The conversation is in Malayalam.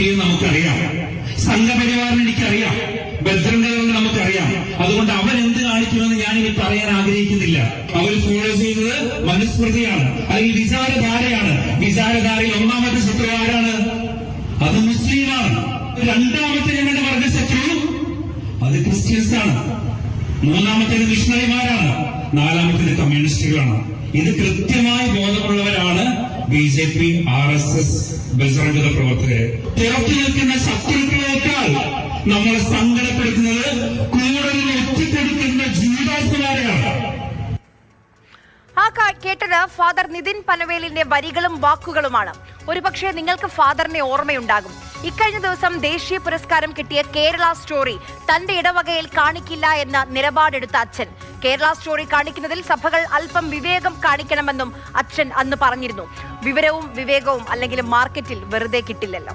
പിയും നമുക്കറിയാം. സംഘപരിവാറിന് എനിക്കറിയാം. ബദ്രംഗമെന്ന് നമുക്കറിയാം. അതുകൊണ്ട് അവൻ എന്ത് കാണിക്കുമെന്ന് ഞാൻ ഇനി പറയാൻ ആഗ്രഹിക്കുന്നില്ല. അവർ ഫോളോ ചെയ്തത് മനുസ്മൃതിയാണ്. അല്ലെങ്കിൽ വിചാരധാരയാണ്. വിചാരധാരയിൽ ഒന്നാമത്തെ ശത്രു ആരാണ്? അത് മുസ്ലിമാണ്. രണ്ടാമത്തെ ഞങ്ങളുടെ വർഗ ശത്രു അത് ക്രിസ്ത്യൻസ് ആണ് മൂന്നാമത്തേത് മിഷണറിമാരാണ്. നാലാമത്തേത് കമ്മ്യൂണിസ്റ്റുകളാണ്. ഇത് കൃത്യമായി ബോധമുള്ളവരാണ് B J P R S S Bajrang Dal പ്രവർത്തകർ പുറത്തു നിൽക്കുന്ന ശത്രുക്കളേക്കാൾ നമ്മളെ സങ്കടപ്പെടുത്തുന്നത് കൂടുതൽ ഒറ്റപ്പെടുത്തുന്ന ജീവാസുമാരെയാണ് ആ കേട്ടത് ഫാദർ നിതിൻ പനവേലിന്റെ വരികളും വാക്കുകളുമാണ്. ഒരുപക്ഷെ നിങ്ങൾക്ക് ഫാദറിനെ ഓർമ്മയുണ്ടാകും. ഇക്കഴിഞ്ഞ ദിവസം ദേശീയ പുരസ്കാരം കിട്ടിയ കേരള സ്റ്റോറി തന്റെ ഇടവകയിൽ കാണിക്കില്ല എന്ന നിലപാടെടുത്ത അച്ഛൻ. കേരള സ്റ്റോറി കാണിക്കുന്നതിൽ സഭകൾ അല്പം വിവേകം കാണിക്കണമെന്നും അച്ഛൻ അന്ന് പറഞ്ഞിരുന്നു. വിവരവും വിവേകവും അല്ലെങ്കിൽ മാർക്കറ്റിൽ വെറുതെ കിട്ടില്ലല്ലോ.